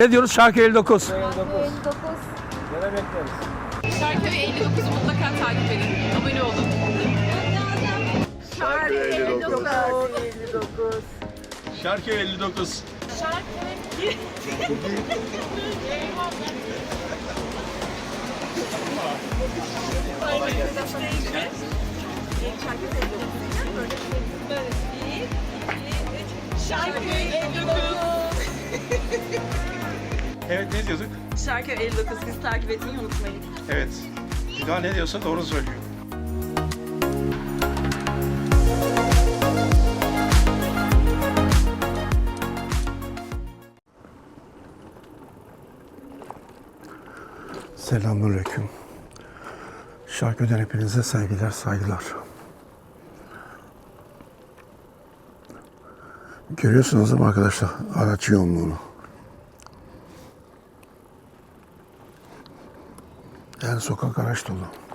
Ne diyoruz? Şarkı 59. 59. Gene bekleriz. Şarköy 59 mutlaka takip edin. Abone olun. Şarkı 59. 59. Şarkı 59. Evet ne diyorduk? Şarköy 59 bizi takip etmeyi unutmayın. Evet. Daha ne diyorsa doğru söylüyor. Selamünaleyküm. Şarkıdan hepinize sevgiler, saygılar. Görüyorsunuz değil mi arkadaşlar araç yoğunluğunu? Yani sokak araç dolu.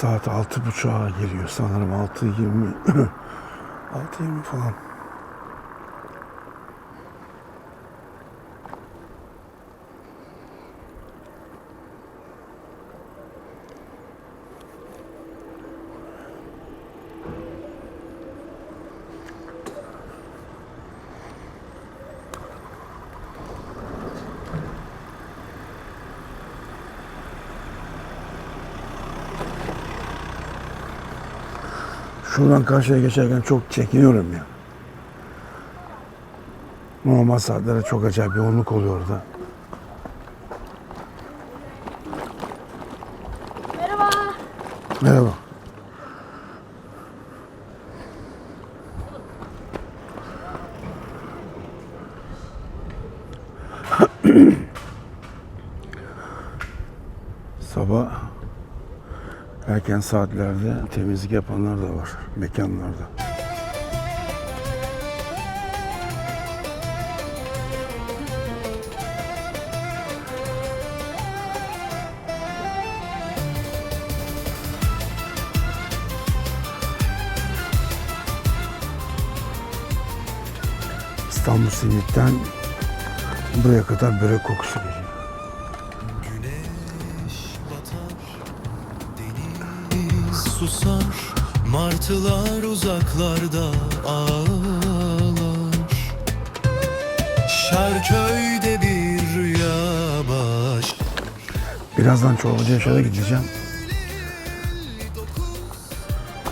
Saat altı buçuğa geliyor sanırım. Altı yirmi. Altı yirmi falan. Şuradan karşıya geçerken çok çekiniyorum ya. Normal saatlere çok acayip yoğunluk oluyor orada. Merhaba. Merhaba. Sabah erken saatlerde temizlik yapanlar da var mekanlarda. İstanbul Simit'ten buraya kadar börek kokusu geliyor. Martılar uzaklarda ağlar. Şarköy'de bir rüya baş. Birazdan Çorbacı Yaşar'a gideceğim.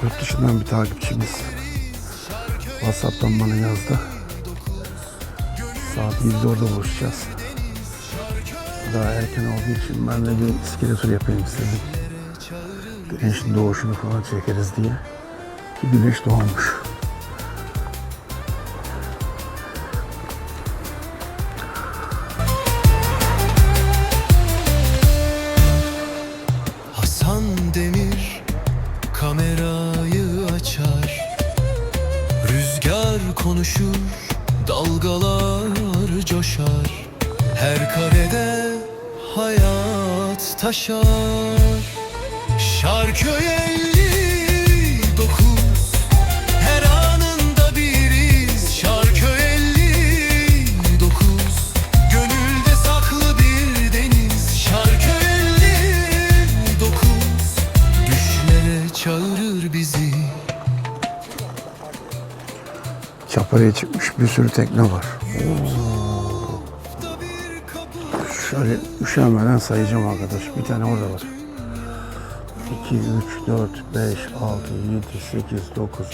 Yurt dışından bir takipçimiz WhatsApp'tan bana yazdı. Saat 7'de orada buluşacağız. Daha erken olduğu için ben de bir iskele tur yapayım istedim. Güneşin doğuşunu falan çekeriz diye. Güneş doğmuş. Hasan Demir kamerayı açar. Rüzgar konuşur, dalgalar coşar. Her karede hayat taşar. Çaparaya çıkmış bir sürü tekne var. Şöyle üşenmeden sayacağım arkadaş. Bir tane orada var. 2, 3, 4, 5, 6, 7, 8, 9,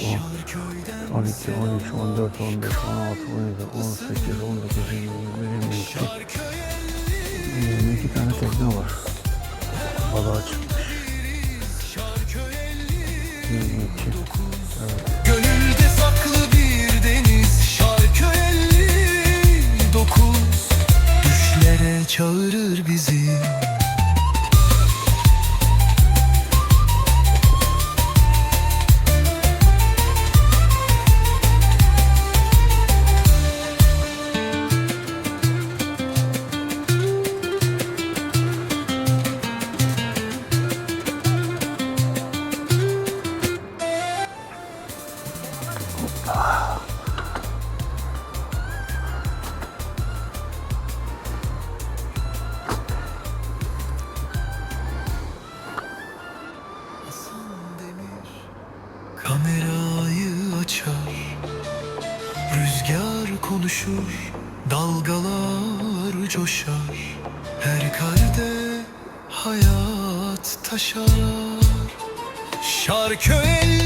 10, 12, 13, 14, 15, 16, 17, 18, 19, 20, 21, 22. 22 tane tekne var. Balığa çıkmış. 22. Şarköy hayat taşar. Şarkı 59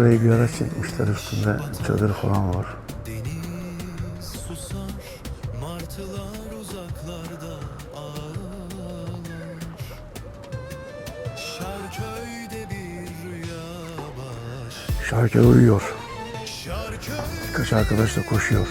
Şurayı bir ara çekmişler üstünde çadır falan var. Şarkı uyuyor. Birkaç arkadaş da koşuyor.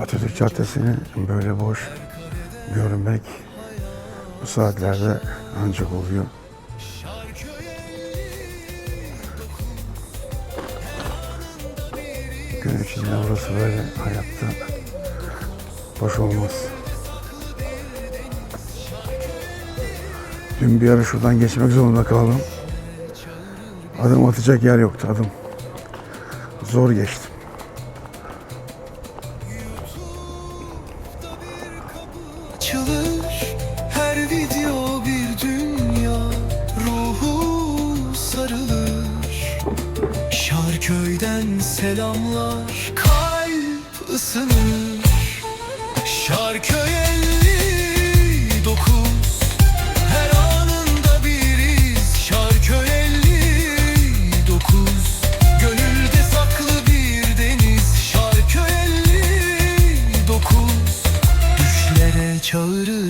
Atatürk Caddesi'ni böyle boş görmek bu saatlerde ancak oluyor. Gün içinde orası böyle hayatta boş olmaz. Dün bir ara şuradan geçmek zorunda kaldım. Adım atacak yer yoktu adım. Zor geçtim. Selamlar. Kalp ısınır. Şarköy 59 Her anında biriz. Şarköy 59 Gönülde saklı bir deniz. Şarköy 59 Düşlere çağırır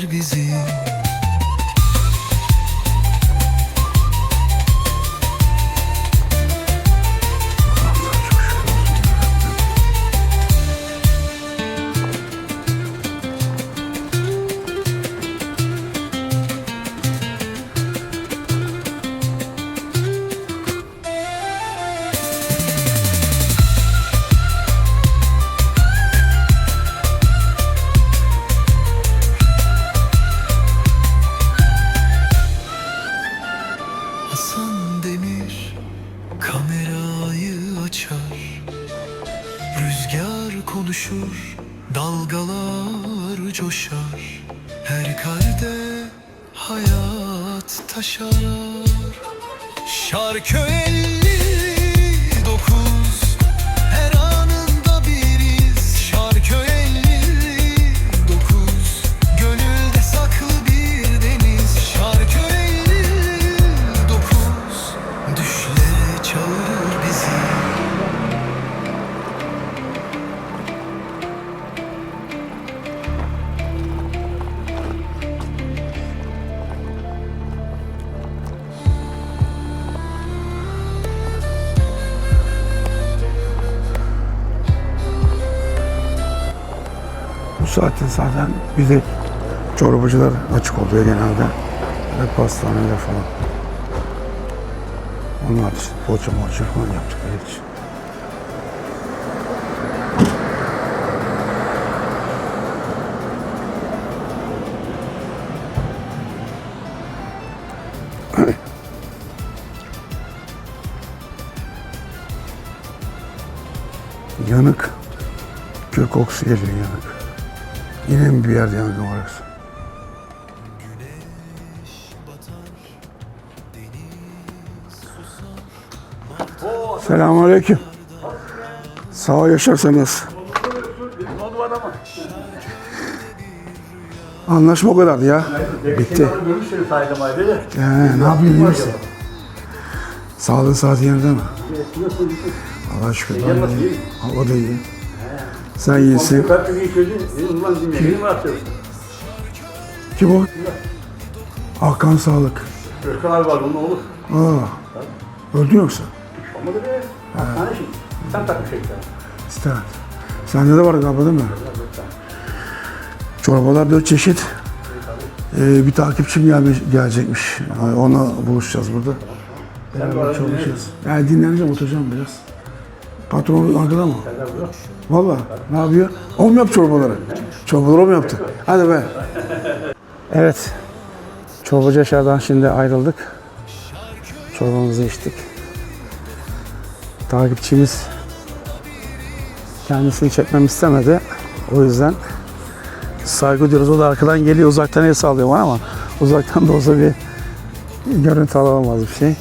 saatte zaten bize çorbacılar açık oluyor genelde. Ve pastaneler falan. Onlar için poğaça moğaça falan yaptıkları için. Şey. yanık kök kokusu geliyor yanık. Yine mi bir yerde yangın var yoksa? Selamünaleyküm. Sağ ol yaşarsanız. Anlaşma o kadardı ya. Bitti. Ee, ne yapıyorsun iyi misin? Sağlığın saati yerinde mi? Allah şükür. Hava da iyi. Sen iyisin. Bir çocuğu. Benim ulan dinleyin mi atıyorsun? Kim o? Hakan Sağlık. Özkan abi var bunun oğlu. Aa, öldü yoksa? Olmadı be. Hastane şimdi. Sen takmış şeytan. İstemez. Sende de var galiba değil mi? Çorbalar dört çeşit. Ee, bir takipçim gelmiş, gelecekmiş. Yani Onunla buluşacağız burada. Beraber çalışacağız. Yani dinleneceğim, oturacağım biraz. Patron arkada mı? Valla ne yapıyor? O mu yaptı çorbaları? Çorbaları o mu yaptı? Hadi be. Evet. Çorbacı aşağıdan şimdi ayrıldık. Çorbamızı içtik. Takipçimiz kendisini çekmem istemedi. O yüzden saygı duyuyoruz. O da arkadan geliyor. Uzaktan el sallıyor bana ama uzaktan da olsa bir görüntü alamaz bir şey.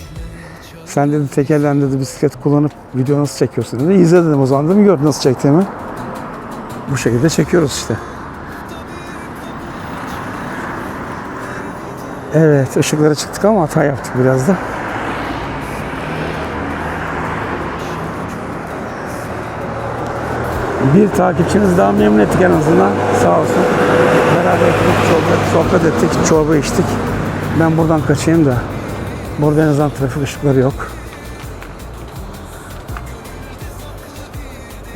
Sen dedi tekerlen dedi bisiklet kullanıp video nasıl çekiyorsun dedi. İzle dedim o zaman değil mi gördün nasıl çektiğimi. Bu şekilde çekiyoruz işte. Evet ışıklara çıktık ama hata yaptık biraz da. Bir takipçimiz daha memnun ettik en azından. Sağ olsun. Beraber oturup çorba, sohbet ettik, çorba içtik. Ben buradan kaçayım da. Burada en azından trafik ışıkları yok.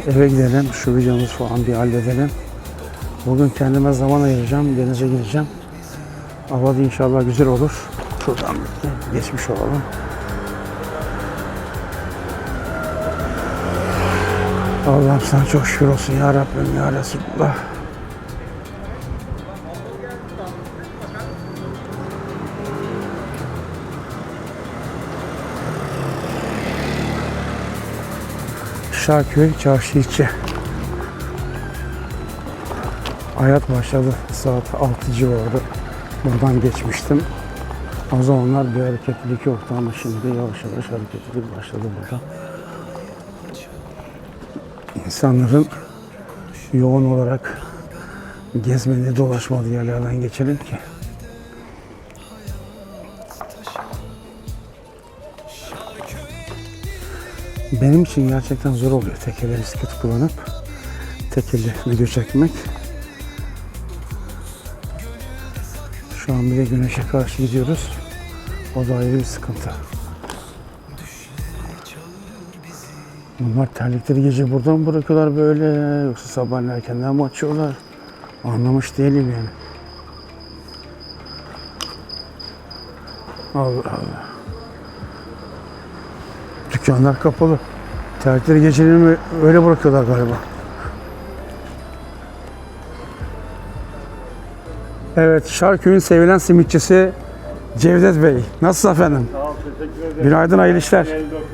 Eve gidelim, şu videomuzu falan bir halledelim. Bugün kendime zaman ayıracağım, denize gideceğim. Hava da inşallah güzel olur. Şuradan geçmiş olalım. Allah'ım sana çok şükür olsun ya Rabbim ya Resulullah. Şarköy Çarşı içi. Hayat başladı saat 6 civarı. Buradan geçmiştim. O zamanlar bir hareketlilik yoktu ama şimdi yavaş yavaş hareketlilik başladı burada. İnsanların yoğun olarak gezmediği, dolaşmadığı yerlerden geçelim ki benim için gerçekten zor oluyor tekerle bisiklet kullanıp tekerle video çekmek. Şu an bir de güneşe karşı gidiyoruz. O da ayrı bir sıkıntı. Bunlar terlikleri gece burada mı bırakıyorlar böyle yoksa sabahleyin erkenden mi açıyorlar? Anlamış değilim yani. Allah Allah. Dükkanlar kapalı. Terlikleri geceleyin mi öyle bırakıyorlar galiba. Evet, Şarköy'ün sevilen simitçisi Cevdet Bey. Nasılsın efendim? Sağ ol teşekkür ederim. Günaydın, hayırlı işler. 59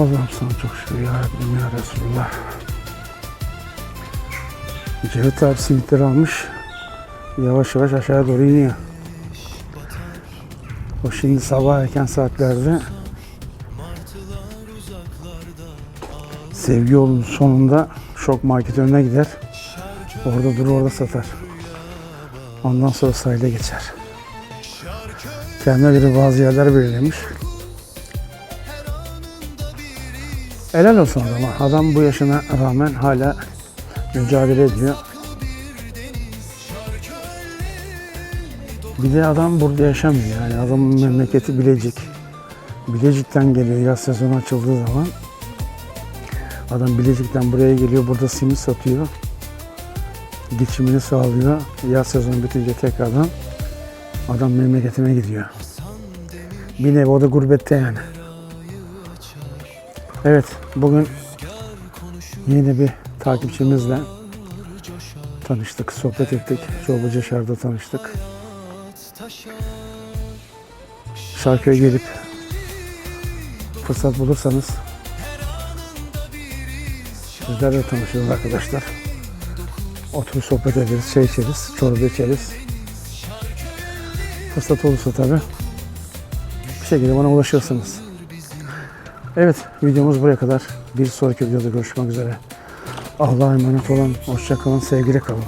Allah'ım sana çok şükür ya Rabbim ya Resulullah. Cevdet abi simitleri almış. Yavaş yavaş aşağıya doğru iniyor. O şimdi sabah erken saatlerde Sevgi yolunun sonunda şok market önüne gider. Orada durur orada satar. Ondan sonra sahile geçer. Kendine göre bazı yerler belirlemiş. Helal olsun adama. Adam bu yaşına rağmen hala mücadele ediyor. Bir de adam burada yaşamıyor. Yani adamın memleketi Bilecik. Bilecik'ten geliyor yaz sezonu açıldığı zaman. Adam Bilecik'ten buraya geliyor. Burada simit satıyor. Geçimini sağlıyor. Yaz sezonu bitince tekrardan adam memleketine gidiyor. Bir nevi o da gurbette yani. Evet, bugün Yeni bir takipçimizle tanıştık, sohbet ettik. Çorbacı Şar'da tanıştık. Şarkıya gelip fırsat bulursanız sizlerle tanışırız arkadaşlar. Oturup sohbet ederiz, çay içeriz, çorba içeriz. Fırsat olursa tabii bir şekilde bana ulaşırsınız. Evet, videomuz buraya kadar. Bir sonraki videoda görüşmek üzere. Allah'a emanet olun. Hoşça kalın, sevgili kalın.